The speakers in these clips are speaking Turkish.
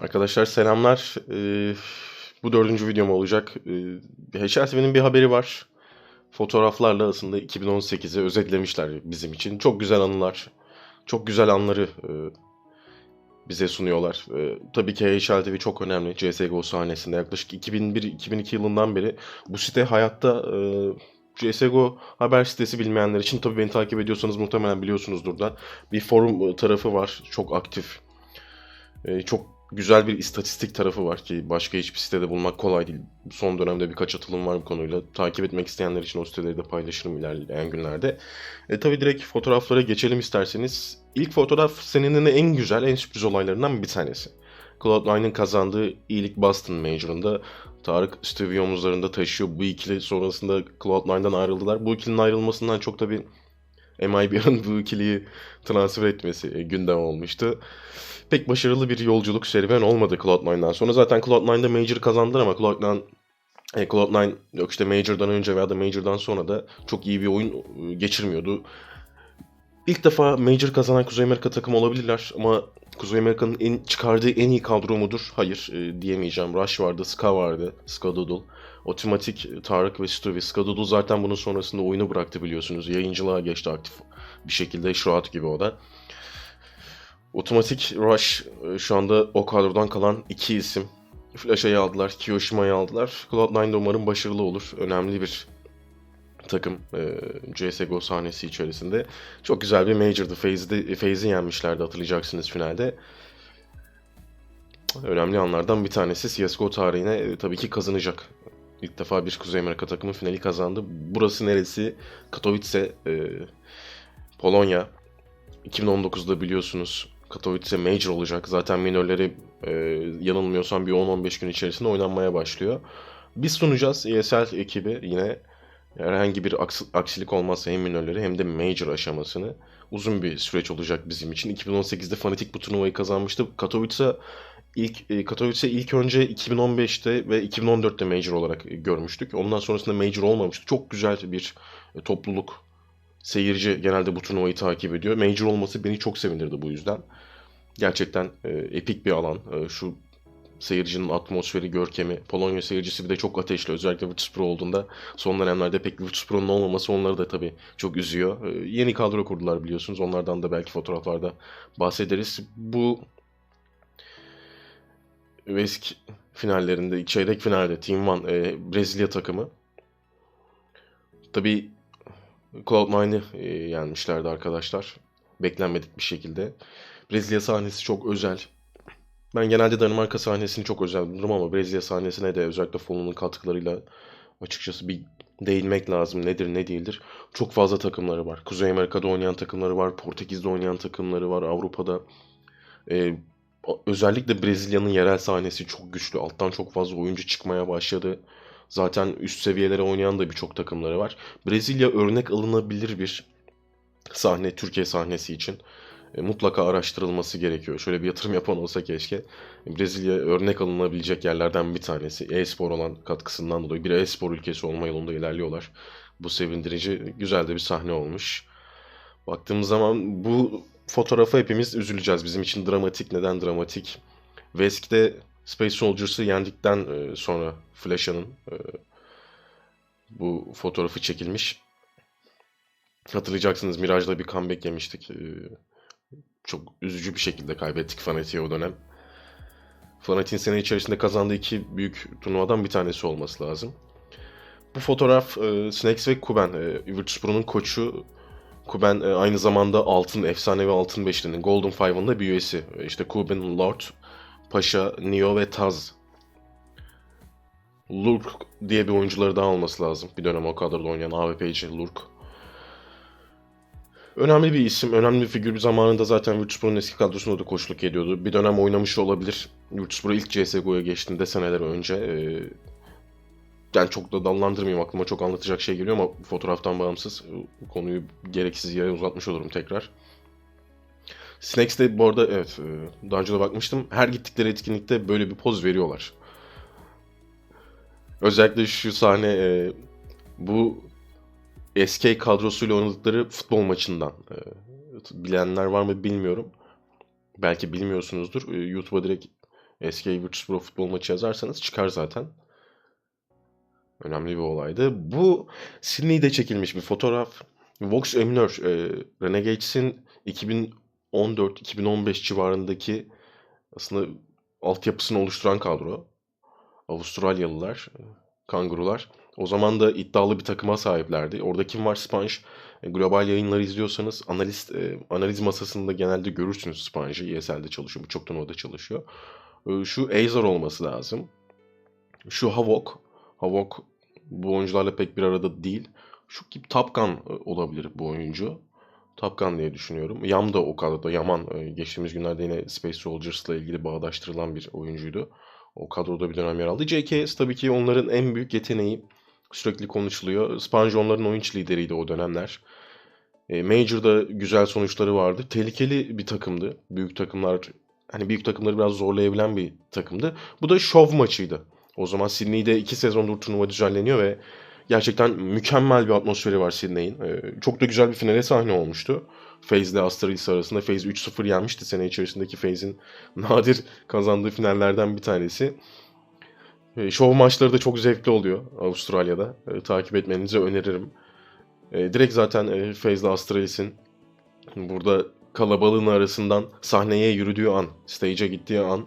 Arkadaşlar selamlar. Ee, bu dördüncü videom olacak. Ee, HLTV'nin bir haberi var. Fotoğraflarla aslında 2018'i özetlemişler bizim için. Çok güzel anılar, çok güzel anları e, bize sunuyorlar. E, tabii ki HLTV çok önemli CSGO sahnesinde. Yaklaşık 2001-2002 yılından beri bu site hayatta e, CSGO haber sitesi bilmeyenler için tabii beni takip ediyorsanız muhtemelen biliyorsunuzdur da bir forum tarafı var. Çok aktif. E, çok güzel bir istatistik tarafı var ki başka hiçbir sitede bulmak kolay değil. Son dönemde birkaç atılım var bu konuyla. Takip etmek isteyenler için o siteleri de paylaşırım ilerleyen günlerde. E tabi direkt fotoğraflara geçelim isterseniz. İlk fotoğraf senenin en güzel, en sürpriz olaylarından bir tanesi. Cloud9'ın kazandığı iyilik Boston Major'ında Tarık Stevie omuzlarında taşıyor. Bu ikili sonrasında Cloud9'dan ayrıldılar. Bu ikilinin ayrılmasından çok tabi MIBR'ın bu ikiliyi transfer etmesi e, gündem olmuştu. Pek başarılı bir yolculuk serüven olmadı Cloud9'dan sonra. Zaten Cloud9'da Major kazandılar ama Cloud9 e, Cloud9 yok işte Major'dan önce veya da Major'dan sonra da çok iyi bir oyun e, geçirmiyordu. İlk defa Major kazanan Kuzey Amerika takımı olabilirler ama Kuzey Amerika'nın en çıkardığı en iyi kadro mudur? Hayır e, diyemeyeceğim. Rush vardı, Ska vardı, Ska Doodle. Otomatik Tarık ve Stuvie. Ska Doodle zaten bunun sonrasında oyunu bıraktı biliyorsunuz. Yayıncılığa geçti aktif bir şekilde. Shroud gibi o da. Otomatik Rush e, şu anda o kadrodan kalan iki isim. Flash'a'yı aldılar, Kiyoshima'yı aldılar. Cloud9 da umarım başarılı olur. Önemli bir takım e, CSGO sahnesi içerisinde. Çok güzel bir Major'dı. FaZe'i yenmişlerdi hatırlayacaksınız finalde. Önemli anlardan bir tanesi CSGO tarihine e, tabii ki kazanacak. İlk defa bir Kuzey Amerika takımı finali kazandı. Burası neresi? Katowice, e, Polonya. 2019'da biliyorsunuz Katowice Major olacak. Zaten minörleri e, yanılmıyorsam bir 10-15 gün içerisinde oynanmaya başlıyor. Biz sunacağız ESL ekibi yine herhangi bir aks- aksilik olmazsa hem minörleri hem de Major aşamasını. Uzun bir süreç olacak bizim için. 2018'de Fnatic bu turnuvayı kazanmıştı. Katowice ilk e, Katowice ilk önce 2015'te ve 2014'te Major olarak görmüştük. Ondan sonrasında Major olmamıştı. Çok güzel bir e, topluluk Seyirci genelde bu turnuvayı takip ediyor. Major olması beni çok sevindirdi bu yüzden. Gerçekten e, epik bir alan. E, şu seyircinin atmosferi, görkemi. Polonya seyircisi bir de çok ateşli. Özellikle Pro olduğunda son dönemlerde pek Virtus Pro'nun olmaması onları da tabii çok üzüyor. E, yeni kadro kurdular biliyorsunuz. Onlardan da belki fotoğraflarda bahsederiz. Bu Vesk finallerinde, çeyrek finalde Team One e, Brezilya takımı. Tabii Cloud9'ı e, yenmişlerdi arkadaşlar. Beklenmedik bir şekilde. Brezilya sahnesi çok özel. Ben genelde Danimarka sahnesini çok özel bulurum ama Brezilya sahnesine de özellikle Fallon'un katkılarıyla açıkçası bir değinmek lazım. Nedir ne değildir. Çok fazla takımları var. Kuzey Amerika'da oynayan takımları var. Portekiz'de oynayan takımları var. Avrupa'da. Ee, özellikle Brezilya'nın yerel sahnesi çok güçlü. Alttan çok fazla oyuncu çıkmaya başladı. Zaten üst seviyelere oynayan da birçok takımları var. Brezilya örnek alınabilir bir sahne Türkiye sahnesi için. E, mutlaka araştırılması gerekiyor. Şöyle bir yatırım yapan olsa keşke. Brezilya örnek alınabilecek yerlerden bir tanesi. E-spor olan katkısından dolayı bir e-spor ülkesi olma yolunda ilerliyorlar. Bu sevindirici, güzel de bir sahne olmuş. Baktığımız zaman bu fotoğrafa hepimiz üzüleceğiz. Bizim için dramatik. Neden dramatik? Vesk'te Space Soldiers'ı yendikten e, sonra Flash'ın e, bu fotoğrafı çekilmiş. Hatırlayacaksınız Mirage'da bir comeback yemiştik. E, çok üzücü bir şekilde kaybettik Fnatic'i o dönem. Fnatic'in sene içerisinde kazandığı iki büyük turnuvadan bir tanesi olması lazım. Bu fotoğraf Snakes ve Kuben, Virtus Pro'nun koçu. Kuben aynı zamanda altın, efsanevi altın beşlinin Golden Five'ın da bir üyesi. İşte Kuben Lord, Paşa, Neo ve Taz. Lurk diye bir oyuncuları daha olması lazım. Bir dönem o kadroda oynayan AWP'ci Lurk. Önemli bir isim, önemli bir figür. Zamanında zaten Virtus.pro'nun eski kadrosunda da koçluk ediyordu. Bir dönem oynamış olabilir. Virtus.pro ilk CSGO'ya geçtiğinde seneler önce. Ee, yani çok da dallandırmayayım aklıma çok anlatacak şey geliyor ama fotoğraftan bağımsız konuyu gereksiz yere uzatmış olurum tekrar. Snakes'te bu arada evet e, daha önce de bakmıştım. Her gittikleri etkinlikte böyle bir poz veriyorlar. Özellikle şu sahne e, bu SK kadrosuyla oynadıkları futbol maçından. E, bilenler var mı bilmiyorum. Belki bilmiyorsunuzdur. YouTube'a direkt Eski Virtus Pro futbol maçı yazarsanız çıkar zaten. Önemli bir olaydı. Bu Sydney'de çekilmiş bir fotoğraf. Vox Eminör, e, Renegades'in 2014-2015 civarındaki aslında altyapısını oluşturan kadro. Avustralyalılar, e, kangurular. O zaman da iddialı bir takıma sahiplerdi. Orada kim var? Sponge. E, global yayınları izliyorsanız analist e, analiz masasında genelde görürsünüz Sponge'ı. ESL'de çalışıyor. Birçok turnuvada çalışıyor. Şu Azer olması lazım. Şu Havok. Havok bu oyuncularla pek bir arada değil. Şu gibi Top Gun e, olabilir bu oyuncu. Top Gun diye düşünüyorum. Yam da o kadroda. Yaman e, geçtiğimiz günlerde yine Space Soldiers'la ilgili bağdaştırılan bir oyuncuydu. O kadroda bir dönem yer aldı. JKS tabii ki onların en büyük yeteneği. Sürekli konuşuluyor. Sponge onların oyuncu lideriydi o dönemler. E, Major'da güzel sonuçları vardı. Tehlikeli bir takımdı. Büyük takımlar hani büyük takımları biraz zorlayabilen bir takımdı. Bu da şov maçıydı. O zaman Sydney'de iki sezondur turnuva düzenleniyor ve gerçekten mükemmel bir atmosferi var Sydney'in. Ee, çok da güzel bir finale sahne olmuştu. FaZe ile Astralis arasında FaZe 3-0 yenmişti sene içerisindeki FaZe'in nadir kazandığı finallerden bir tanesi. Ee, şov maçları da çok zevkli oluyor Avustralya'da. Ee, takip etmenizi öneririm. Ee, direkt zaten e, FaZe ile Astralis'in burada kalabalığın arasından sahneye yürüdüğü an, stage'e gittiği an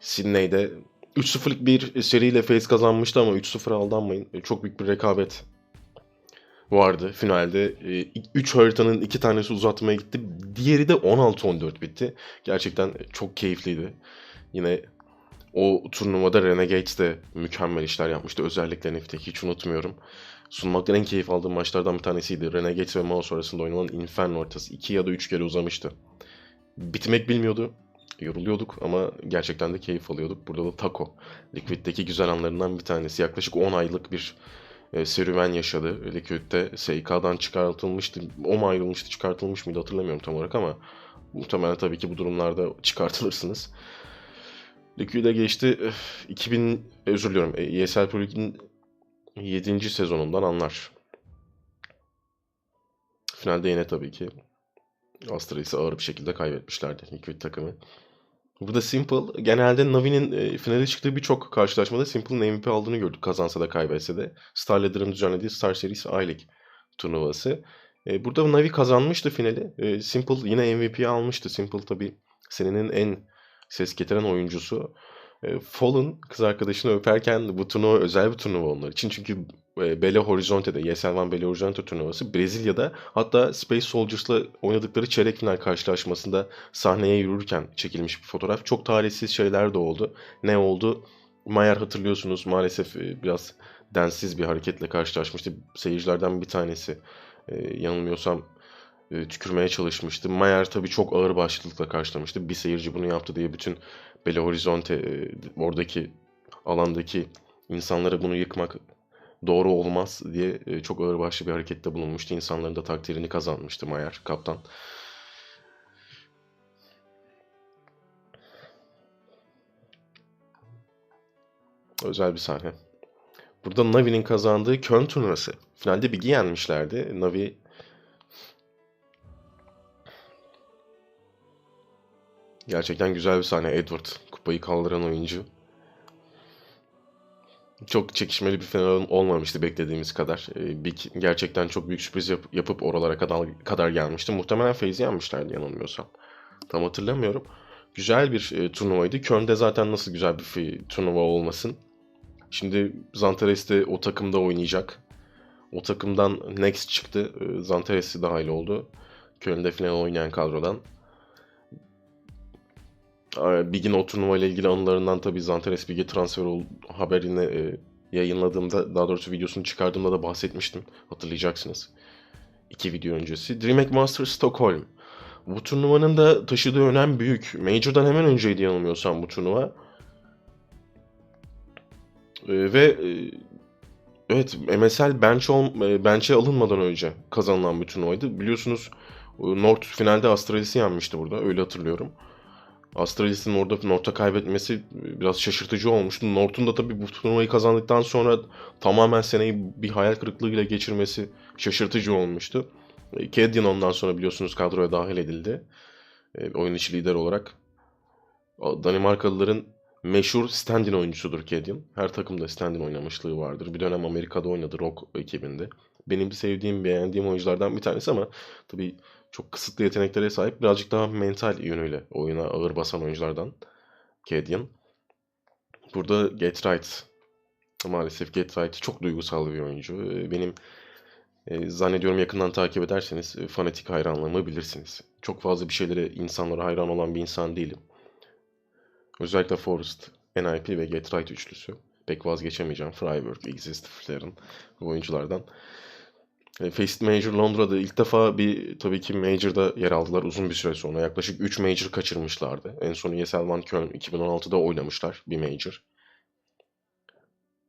Sydney'de 3-0'lık bir seriyle FaZe kazanmıştı ama 3-0 aldanmayın. E, Çok büyük bir rekabet vardı finalde. 3 haritanın 2 tanesi uzatmaya gitti. Diğeri de 16-14 bitti. Gerçekten çok keyifliydi. Yine o turnuvada Renegades de mükemmel işler yapmıştı. Özellikle Nif'te hiç unutmuyorum. Sunmaktan en keyif aldığım maçlardan bir tanesiydi. Renegades ve Mouse arasında oynanan Inferno ortası 2 ya da 3 kere uzamıştı. Bitmek bilmiyordu yoruluyorduk ama gerçekten de keyif alıyorduk. Burada da Taco, Liquid'deki güzel anlarından bir tanesi. Yaklaşık 10 aylık bir e, serüven yaşadı. Liquid'de SK'dan çıkartılmıştı. O mu ayrılmıştı, çıkartılmış mıydı hatırlamıyorum tam olarak ama muhtemelen tabii ki bu durumlarda çıkartılırsınız. Liquid'e geçti. Öf, 2000, özür diliyorum, e, ESL Pro League'in 7. sezonundan anlar. Finalde yine tabii ki Astralis'i ağır bir şekilde kaybetmişlerdi Liquid takımı. Burada Simple genelde Navi'nin e, finale çıktığı birçok karşılaşmada Simple'ın MVP aldığını gördük kazansa da kaybetse de. Star Leader'ın düzenlediği Star Series I-League turnuvası. E, burada Navi kazanmıştı finali. E, Simple yine MVP'yi almıştı. Simple tabi senenin en ses getiren oyuncusu. E, Fallen kız arkadaşını öperken bu turnuva özel bir turnuva onlar için. Çünkü e, Belo Horizonte'de, ESL One Belo Horizonte turnuvası Brezilya'da hatta Space Soldiers'la oynadıkları çeyrek final karşılaşmasında sahneye yürürken çekilmiş bir fotoğraf. Çok talihsiz şeyler de oldu. Ne oldu? Mayer hatırlıyorsunuz maalesef e, biraz densiz bir hareketle karşılaşmıştı. Seyircilerden bir tanesi yanılmıyorsam tükürmeye çalışmıştı. Mayer tabii çok ağır başlılıkla karşılamıştı. Bir seyirci bunu yaptı diye bütün Belo Horizonte e, oradaki alandaki insanlara bunu yıkmak doğru olmaz diye e, çok ağırbaşlı bir harekette bulunmuştu. İnsanların da takdirini kazanmıştı Mayer kaptan. Özel bir sahne. Burada Navi'nin kazandığı Köln turnuvası. Finalde Big'i yenmişlerdi. Navi gerçekten güzel bir sahne. Edward kupayı kaldıran oyuncu. Çok çekişmeli bir final olmamıştı beklediğimiz kadar. Ee, Big gerçekten çok büyük sürpriz yap- yapıp oralara kadar, kadar gelmişti. Muhtemelen FaZe yenmişlerdi yanılmıyorsam. Tam hatırlamıyorum. Güzel bir e, turnuvaydı. Köln'de zaten nasıl güzel bir turnuva olmasın. Şimdi Zantares de o takımda oynayacak. O takımdan Next çıktı. E, Zantares de dahil oldu. Köln'de final oynayan kadrodan. Ee, Big'in o turnuva ile ilgili anılarından tabii Zantares Big'e transfer ol haberini e, yayınladığımda, daha doğrusu videosunu çıkardığımda da bahsetmiştim. Hatırlayacaksınız. İki video öncesi. DreamHack Masters Stockholm. Bu turnuvanın da taşıdığı önem büyük. Major'dan hemen önceydi yanılmıyorsam bu turnuva. Ee, ve e, evet MSL bench ol, e, bench'e alınmadan önce kazanılan bir turnuvaydı. Biliyorsunuz e, North finalde Astralis'i yenmişti burada. Öyle hatırlıyorum. Astralis'in orada North'a kaybetmesi biraz şaşırtıcı olmuştu. North'un da tabii bu turnuvayı kazandıktan sonra tamamen seneyi bir hayal kırıklığıyla geçirmesi şaşırtıcı olmuştu. Kedyan ondan sonra biliyorsunuz kadroya dahil edildi. E, oyun içi lider olarak. Danimarkalıların meşhur stand-in oyuncusudur Cadian. Her takımda stand-in oynamışlığı vardır. Bir dönem Amerika'da oynadı Rock ekibinde. Benim sevdiğim, beğendiğim oyunculardan bir tanesi ama tabii çok kısıtlı yeteneklere sahip. Birazcık daha mental yönüyle oyuna ağır basan oyunculardan Cadian. Burada Get Right. Maalesef Get Right çok duygusal bir oyuncu. Ee, Benim e, zannediyorum yakından takip ederseniz e, fanatik hayranlığımı bilirsiniz. Çok fazla bir şeylere, insanlara hayran olan bir insan değilim. Özellikle Forrest, NIP ve Get Right üçlüsü. Pek vazgeçemeyeceğim. Freiburg, Exist, Flair'ın bu oyunculardan. E, Faced Major Londra'da ilk defa bir tabii ki Major'da yer aldılar uzun bir süre sonra. Yaklaşık 3 Major kaçırmışlardı. En son ESL Van Köln 2016'da oynamışlar bir Major.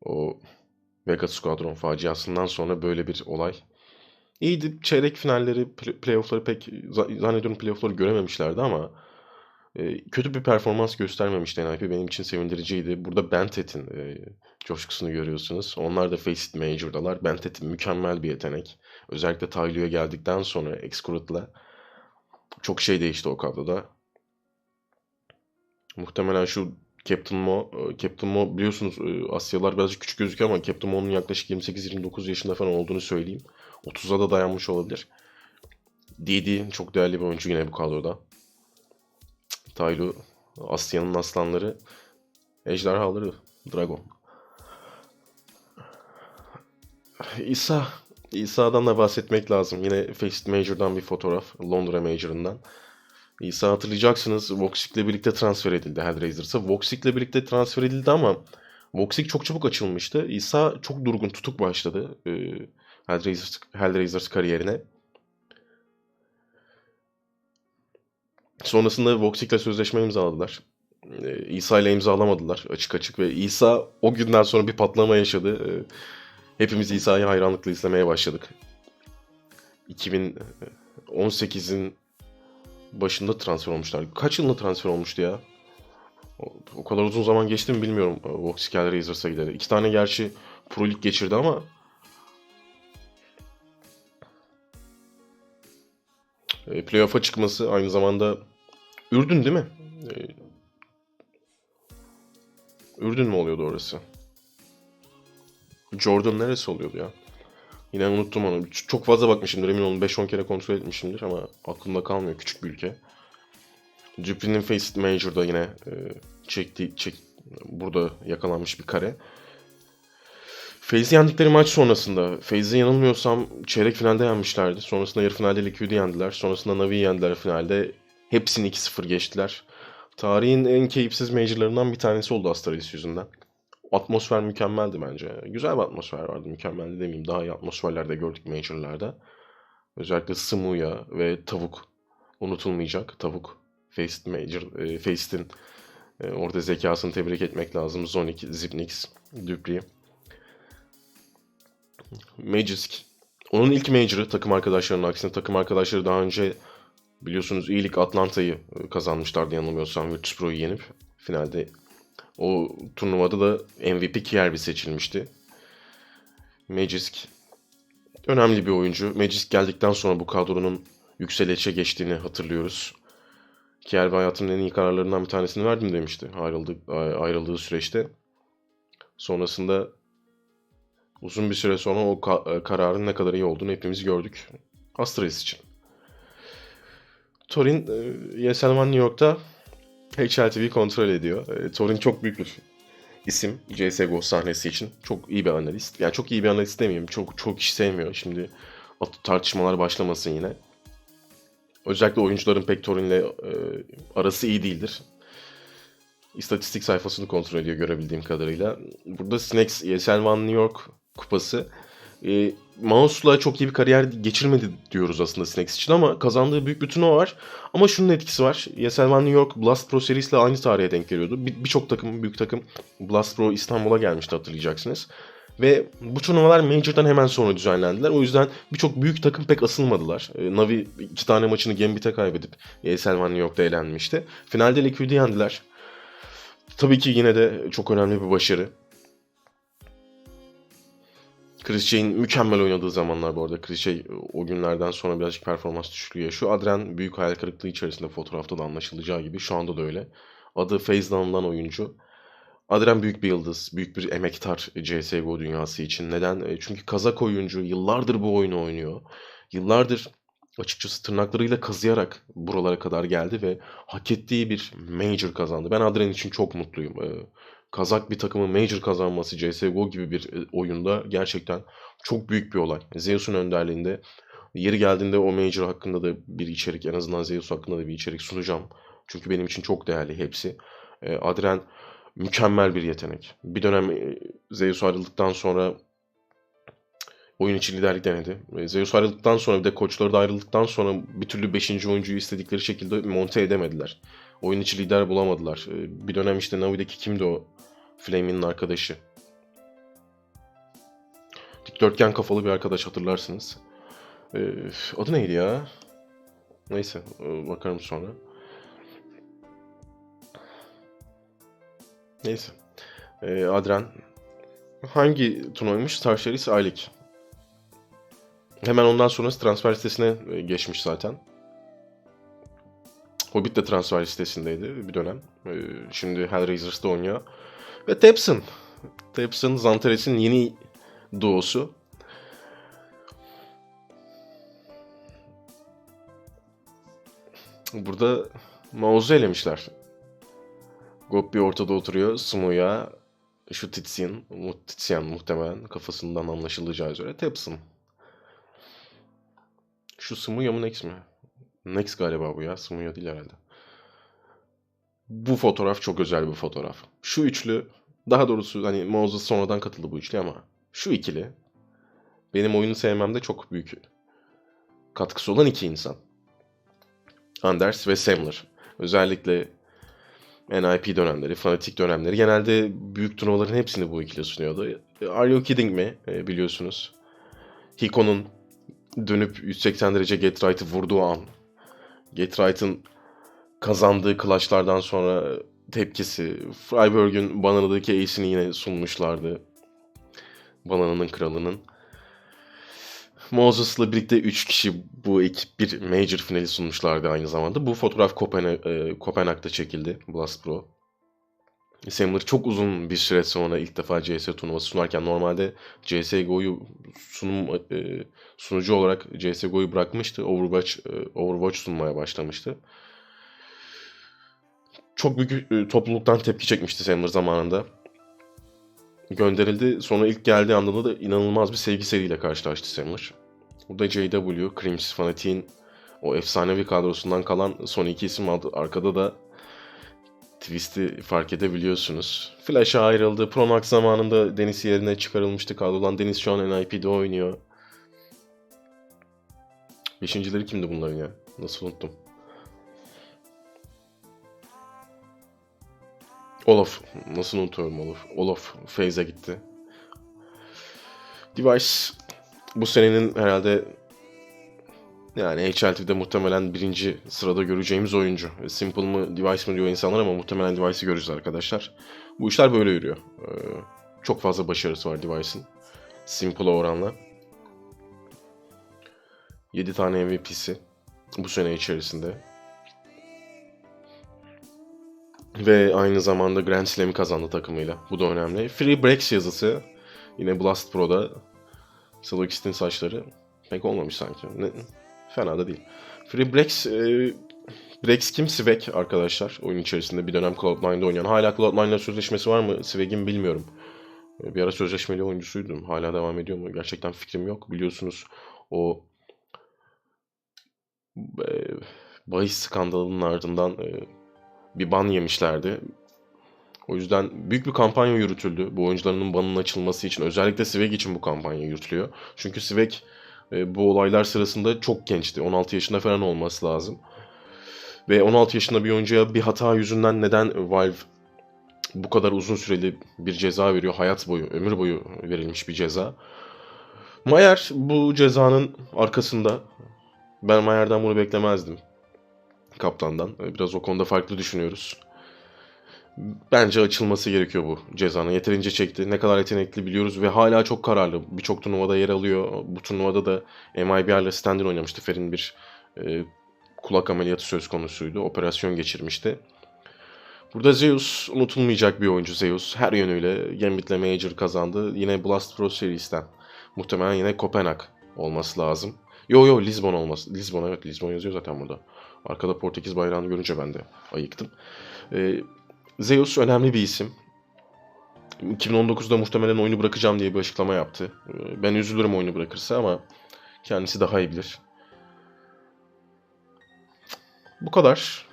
O Vegas Squadron faciasından sonra böyle bir olay. İyiydi. Çeyrek finalleri, play- playoff'ları pek za- zannediyorum playoff'ları görememişlerdi ama kötü bir performans göstermemişti NIP. Benim için sevindiriciydi. Burada Bentet'in e, coşkusunu görüyorsunuz. Onlar da Faceit Major'dalar. Bentet mükemmel bir yetenek. Özellikle Taylor'a geldikten sonra Excurut'la çok şey değişti o kadroda. Muhtemelen şu Captain Mo, Captain Mo biliyorsunuz Asyalılar birazcık küçük gözüküyor ama Captain Mo'nun yaklaşık 28-29 yaşında falan olduğunu söyleyeyim. 30'a da dayanmış olabilir. Didi çok değerli bir oyuncu yine bu kadroda. Taylu Asya'nın aslanları ejderhaları Dragon. İsa İsa'dan da bahsetmek lazım. Yine Faced Major'dan bir fotoğraf. Londra Major'ından. İsa hatırlayacaksınız Voxic'le birlikte transfer edildi Hellraisers'a. Voxic'le birlikte transfer edildi ama Voxic çok çabuk açılmıştı. İsa çok durgun tutuk başladı e, Hellraisers, Hellraisers kariyerine. Sonrasında Voxic'le sözleşme imzaladılar. E, İsa ile imzalamadılar açık açık ve İsa o günden sonra bir patlama yaşadı. E, hepimiz İsa'yı hayranlıkla izlemeye başladık. 2018'in başında transfer olmuşlar. Kaç yılında transfer olmuştu ya? O, kadar uzun zaman geçti mi bilmiyorum. Voxic Hellraisers'a gideri. İki tane gerçi Pro Lig geçirdi ama e, playoff'a çıkması aynı zamanda Ürdün değil mi? E, Ürdün mü oluyordu orası? Jordan neresi oluyordu ya? Yine unuttum onu. Çok fazla bakmışımdır emin olun. 5-10 kere kontrol etmişimdir ama aklımda kalmıyor. Küçük bir ülke. Dupree Faced Major'da yine e, çekti, çek, burada yakalanmış bir kare. FaZe yendikleri maç sonrasında, FaZe yanılmıyorsam çeyrek finalde yenmişlerdi. Sonrasında yarı finalde Liquid'i yendiler. Sonrasında Navi'yi yendiler finalde. Hepsini 2-0 geçtiler. Tarihin en keyifsiz majorlarından bir tanesi oldu Astralis yüzünden. Atmosfer mükemmeldi bence. Güzel bir atmosfer vardı. Mükemmeldi demeyeyim. Daha iyi atmosferlerde gördük majorlarda. Özellikle Smuya ve Tavuk unutulmayacak. Tavuk Faced Major, e, Faced'in e, orada zekasını tebrik etmek lazım. Zonic, Zipnix, Dupree. Magisk. Onun ilk major'ı takım arkadaşlarının aksine takım arkadaşları daha önce biliyorsunuz iyilik Atlanta'yı e, kazanmışlardı yanılmıyorsam Virtus.pro'yu yenip finalde o turnuvada da MVP Kierby seçilmişti. Magisk önemli bir oyuncu. Magisk geldikten sonra bu kadronun yükselişe geçtiğini hatırlıyoruz. Kierby hayatının en iyi kararlarından bir tanesini verdim demişti ayrıldık, ayrıldığı süreçte. Sonrasında uzun bir süre sonra o ka- kararın ne kadar iyi olduğunu hepimiz gördük. Astralis için. Torin, e, One New York'ta HLTV kontrol ediyor. E, Torin çok büyük bir isim CSGO sahnesi için. Çok iyi bir analist. Yani çok iyi bir analist demeyeyim. Çok çok kişi sevmiyor. Şimdi tartışmalar başlamasın yine. Özellikle oyuncuların pek Torin'le e, arası iyi değildir. İstatistik sayfasını kontrol ediyor görebildiğim kadarıyla. Burada Snacks ESL One New York kupası. E, Mouse'la çok iyi bir kariyer geçirmedi diyoruz aslında Snacks için ama kazandığı büyük bir turnuva var. Ama şunun etkisi var. ESL One New York Blast Pro serisiyle aynı tarihe denk geliyordu. Bir- Birçok takım, büyük takım Blast Pro İstanbul'a gelmişti hatırlayacaksınız. Ve bu turnuvalar Major'dan hemen sonra düzenlendiler. O yüzden birçok büyük takım pek asılmadılar. E, Navi iki tane maçını Gambit'e kaybedip ESL One New York'ta elenmişti. Finalde Liquid'i yendiler. Tabii ki yine de çok önemli bir başarı. Chris Shay'in mükemmel oynadığı zamanlar bu arada. Chris Shay o günlerden sonra birazcık performans düşüklüğü yaşıyor. Adren büyük hayal kırıklığı içerisinde fotoğrafta da anlaşılacağı gibi şu anda da öyle. Adı alınan oyuncu. Adren büyük bir yıldız, büyük bir emektar CSGO dünyası için. Neden? E, Çünkü Kazak oyuncu yıllardır bu oyunu oynuyor. Yıllardır açıkçası tırnaklarıyla kazıyarak buralara kadar geldi ve hak ettiği bir Major kazandı. Ben Adren için çok mutluyum. Kazak bir takımın Major kazanması CSGO gibi bir e, oyunda gerçekten çok büyük bir olay. Zeus'un önderliğinde yeri geldiğinde o Major hakkında da bir içerik, en azından Zeus hakkında da bir içerik sunacağım. Çünkü benim için çok değerli hepsi. E, Adren mükemmel bir yetenek. Bir dönem e, Zeus ayrıldıktan sonra oyun içi liderlik denedi. E, Zeus ayrıldıktan sonra bir de koçları da ayrıldıktan sonra bir türlü 5. oyuncuyu istedikleri şekilde monte edemediler. Oyun içi lider bulamadılar. E, Bir dönem işte Navi'deki kimdi o? Flamin'in arkadaşı. Dikdörtgen kafalı bir arkadaş hatırlarsınız. E, adı neydi ya? Neyse e, bakarım sonra. Neyse. Adren hangi turnuvaymış? Series A-League. Hemen ondan sonrası transfer listesine e, geçmiş zaten. Hobbit de transfer listesindeydi bir dönem. E, Şimdi Hellraisers'da oynuyor. Ve Tepson. Tepson, Zantares'in yeni duosu. Burada Mauzu elemişler. Goppi ortada oturuyor. Sumuya, şu Titsien, mu Titsien muhtemelen kafasından anlaşılacağı üzere Tepson. Şu Sumuya mı Nex mi? Nex galiba bu ya. Sumuya değil herhalde. Bu fotoğraf çok özel bir fotoğraf. Şu üçlü, daha doğrusu hani Moses sonradan katıldı bu üçlü ama şu ikili benim oyunu sevmemde çok büyük katkısı olan iki insan. Anders ve Samler. Özellikle NIP dönemleri, fanatik dönemleri genelde büyük turnuvaların hepsini bu ikili sunuyordu. Are You Kidding Me biliyorsunuz. Hiko'nun dönüp 180 derece Get Right'ı vurduğu an. Get Right'ın kazandığı clutchlardan sonra tepkisi. Freiburg'ün Banana'daki ace'ini yine sunmuşlardı. Banana'nın kralının. Moses'la birlikte 3 kişi bu ekip bir Major finali sunmuşlardı aynı zamanda. Bu fotoğraf Kopenhag, e, Kopenhag'da çekildi Blast Pro. Samler çok uzun bir süre sonra ilk defa CS turnuvası sunarken normalde CSGO'yu sunum e, sunucu olarak CSGO'yu bırakmıştı. Overwatch e, Overwatch sunmaya başlamıştı. Çok büyük e, topluluktan tepki çekmişti Samler zamanında. Gönderildi. Sonra ilk geldiği anda da inanılmaz bir sevgi seriyle karşılaştı Samler. Burada JW, Crims, Fanatic'in o efsanevi kadrosundan kalan son iki isim aldı. Arkada da Twist'i fark edebiliyorsunuz. Flash'a ayrıldı. Promax zamanında Deniz yerine çıkarılmıştı kadrodan. Deniz şu an NIP'de oynuyor. Beşincileri kimdi bunların ya? Nasıl unuttum? Olaf. Nasıl unutuyorum Olaf? Olaf Faze'e gitti. Device bu senenin herhalde yani HLTV'de muhtemelen birinci sırada göreceğimiz oyuncu. Simple mı Device mı diyor insanlar ama muhtemelen Device'ı göreceğiz arkadaşlar. Bu işler böyle yürüyor. Ee, çok fazla başarısı var Device'ın. Simple'a oranla. 7 tane MVP'si bu sene içerisinde. Ve aynı zamanda Grand Slam'i kazandı takımıyla. Bu da önemli. Free Breaks yazısı. Yine Blast Pro'da. Slokist'in saçları pek olmamış sanki. Ne, fena da değil. Free Breaks, e, Breaks kim? Svek arkadaşlar. Oyun içerisinde bir dönem Cloud9'da oynayan. Hala Cloud9'la sözleşmesi var mı? Svek'in bilmiyorum. E, Bir ara sözleşmeli oyuncusuydum. Hala devam ediyor mu? Gerçekten fikrim yok. Biliyorsunuz o e, bahis skandalının ardından e, bir ban yemişlerdi. O yüzden büyük bir kampanya yürütüldü. Bu oyuncuların banının açılması için. Özellikle Svek için bu kampanya yürütülüyor. Çünkü Svek e, bu olaylar sırasında çok gençti. 16 yaşında falan olması lazım. Ve 16 yaşında bir oyuncuya bir hata yüzünden neden Valve bu kadar uzun süreli bir ceza veriyor? Hayat boyu, ömür boyu verilmiş bir ceza. Mayer bu cezanın arkasında. Ben Mayer'den bunu beklemezdim. Kaptandan. E, Biraz o konuda farklı düşünüyoruz. Bence açılması gerekiyor bu cezanın. Yeterince çekti. Ne kadar yetenekli biliyoruz ve hala çok kararlı. Birçok turnuvada yer alıyor. Bu turnuvada da MIBR ile Standard oynamıştı. Fer'in bir e, kulak ameliyatı söz konusuydu. Operasyon geçirmişti. Burada Zeus unutulmayacak bir oyuncu Zeus. Her yönüyle Gambit'le Major kazandı. Yine Blast Pro Series'ten. Muhtemelen yine Kopenhag olması lazım. Yo yo Lisbon olması. Lisbon evet Lisbon yazıyor zaten burada. Arkada Portekiz bayrağını görünce ben de ayıktım. Ee, Zeus önemli bir isim. 2019'da muhtemelen oyunu bırakacağım diye bir açıklama yaptı. Ee, Ben üzülürüm oyunu bırakırsa ama kendisi daha iyi bilir. Bu kadar.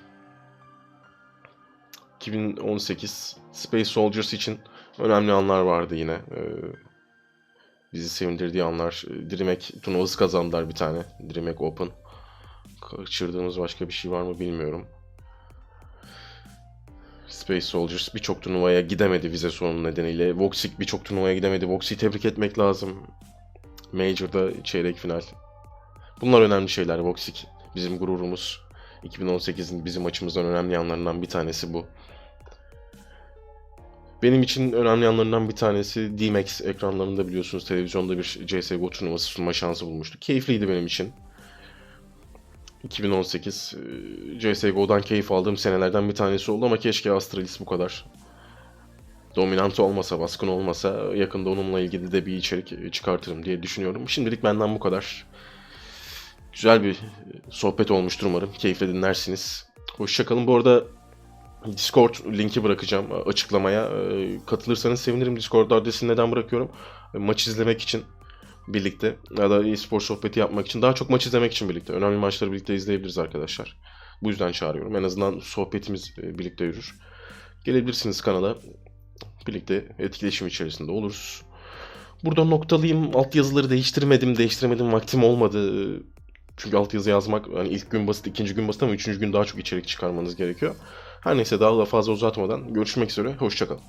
2018 Space Soldiers için önemli anlar vardı yine. Ee, bizi sevindirdiği anlar. Dreamhack turnuvası kazandılar bir tane. Dreamhack Open. Kaçırdığımız başka bir şey var mı bilmiyorum. Space Soldiers birçok turnuvaya gidemedi vize sorunu nedeniyle. Voxic birçok turnuvaya gidemedi. Voxic'i tebrik etmek lazım. Major'da çeyrek final. Bunlar önemli şeyler Voxic. Bizim gururumuz. 2018'in bizim açımızdan önemli yanlarından bir tanesi bu. Benim için önemli yanlarından bir tanesi D-Max ekranlarında biliyorsunuz televizyonda bir CSGO turnuvası sunma şansı bulmuştuk. Keyifliydi benim için. 2018 e, CSGO'dan keyif aldığım senelerden bir tanesi oldu ama keşke Astralis bu kadar dominant olmasa, baskın olmasa yakında onunla ilgili de bir içerik çıkartırım diye düşünüyorum. Şimdilik benden bu kadar. Güzel bir sohbet olmuştur umarım. Keyifle dinlersiniz. Hoşçakalın. Bu arada Discord linki bırakacağım açıklamaya. Katılırsanız sevinirim. Discord adresini neden bırakıyorum? Maç izlemek için birlikte ya da e-spor sohbeti yapmak için daha çok maç izlemek için birlikte. Önemli maçları birlikte izleyebiliriz arkadaşlar. Bu yüzden çağırıyorum. En azından sohbetimiz e, birlikte yürür. Gelebilirsiniz kanala. Birlikte etkileşim içerisinde oluruz. Burada noktalayayım. Altyazıları değiştirmedim, değiştiremedim. Vaktim olmadı. Çünkü altyazı yazmak hani ilk gün basit, ikinci gün basit ama üçüncü gün daha çok içerik çıkarmanız gerekiyor. Her neyse daha da fazla uzatmadan görüşmek üzere. Hoşçakalın.